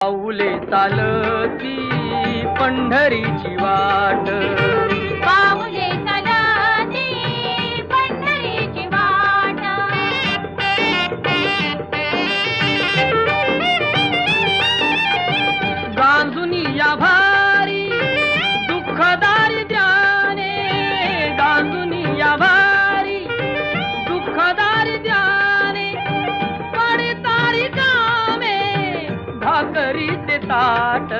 पाऊले चालती पंढरीची वाट. पडतारी कामे भाकरीचे ताट